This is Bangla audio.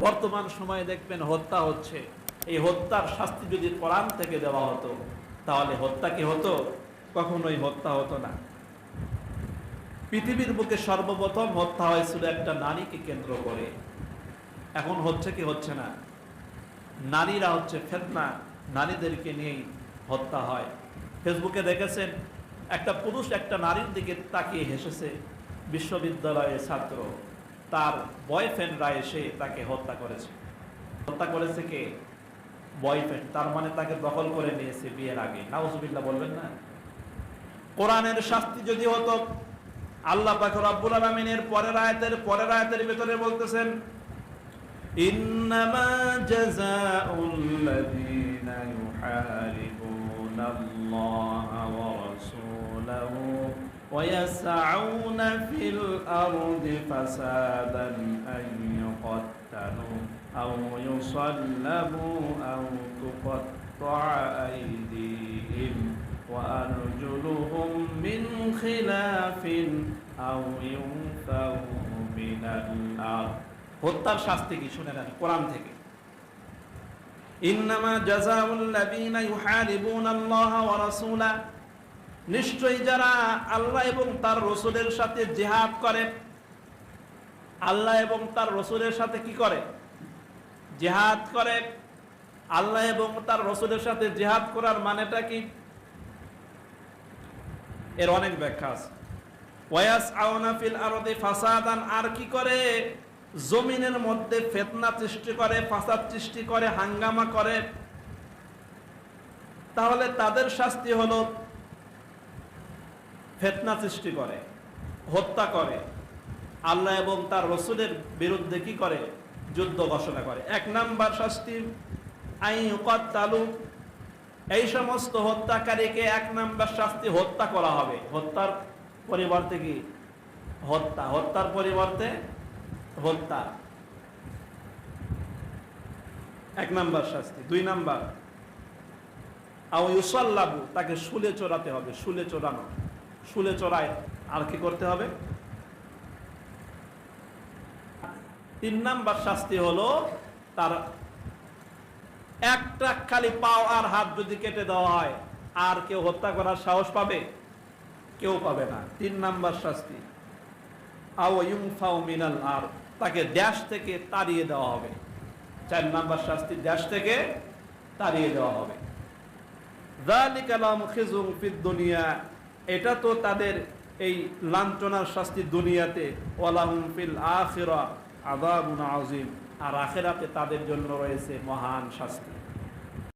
বর্তমান সময়ে দেখবেন হত্যা হচ্ছে। এই হত্যার শাস্তি যদি কোরআন থেকে দেওয়া হতো, তাহলে হত্যা কি হতো? কখনোই হত্যা হতো না। পৃথিবীর বুকে সর্বপ্রথম হত্যা হয়েছিল একটা নারীকে কেন্দ্র করে। এখন হচ্ছে কি হচ্ছে না? নারীরা হচ্ছে ফেতনা, নারীদেরকে নিয়েই হত্যা হয়। ফেসবুকে দেখেছেন, একটা পুরুষ একটা নারীর দিকে তাকিয়ে হেসেছে বিশ্ববিদ্যালয়ের ছাত্র। তার বয়ফ্রেন্ডরা এসে তাকে হত্যা করেছে। হত্যা করেছে কে? বয়ফ্রেন্ড তার মানে তাকে দখল করে নিয়েছে বিয়ের আগে। নাউজবিল্লা বলবেন না? কোরআনের শাস্তি যদি হতো, আল্লাহ পাক রব্বুল আলামিনের পরের আয়তের পরের আয়তের ভেতরে বলতেছেন, ইন্নামা জাযাউল্লাযীনা ইউহারিবুনাল্লাহা ওয়া রাসূলাহু ويسعون في الأرض فسادا أن يقتلوا أو يصلبوا أو تقطع أيديهم وأرجلهم من خلاف أو ينفوا من الأرض হত্যার শাস্তি কি শুনে নেন কোরআন থেকে ইন্নামা জাযাউল্লাযীনা ইউহারিবুনা আল্লাহ ওয়া রাসূলা নিশ্চয়ই যারা আল্লাহ এবং তার রসুলের সাথে জেহাদ করে, আল্লাহ এবং তার রসুলের সাথে কি করে? জেহাদ করে। আল্লাহ এবং তার রসুলের সাথে জেহাদ করার মানেটা কি? এর অনেক ব্যাখ্যা আর কি করে? জমিনের মধ্যে ফেতনা সৃষ্টি করে, ফাসাদ সৃষ্টি করে, হাঙ্গামা করে। তাহলে তাদের শাস্তি হলো ফেতনা সৃষ্টি করে, হত্যা করে। আল্লাহ এবং তার রসুলের বিরুদ্ধে কি করে? যুদ্ধ ঘোষণা করে। এক নাম্বার শাস্তি তালু এই সমস্ত হত্যাকারীকে এক নাম্বার শাস্তি হত্যা করা হবে। হত্যার পরিবর্তে কি? হত্যা। হত্যার পরিবর্তে হত্যা। এক নাম্বার শাস্তি। দুই নাম্বার, আও ইউসাল্লাবু, তাকে শুলে চড়াতে হবে, শুলে চড়ানো। শুলে চড়ায়। আর কি করতে হবে? তিন নাম্বার শাস্তি হলো তার একটা খালি পাও আর হাত যদি কেটে দেওয়া হয়, আর কেউ হত্যা করার সাহস পাবে? কেউ পাবে না। তিন নাম্বার শাস্তি। মিনাল আর, তাকে দেশ থেকে তাড়িয়ে দেওয়া হবে। চার নাম্বার শাস্তি দেশ থেকে তাড়িয়ে দেওয়া হবে। যালিকা লাহুম খিজুম ফিদ এটা তো তাদের এই লাঞ্ছনার শাস্তি দুনিয়াতে, ওয়ালাহুম ফিল আখিরা আযাবুন আজিম আর আখেরাতে তাদের জন্য রয়েছে মহান শাস্তি।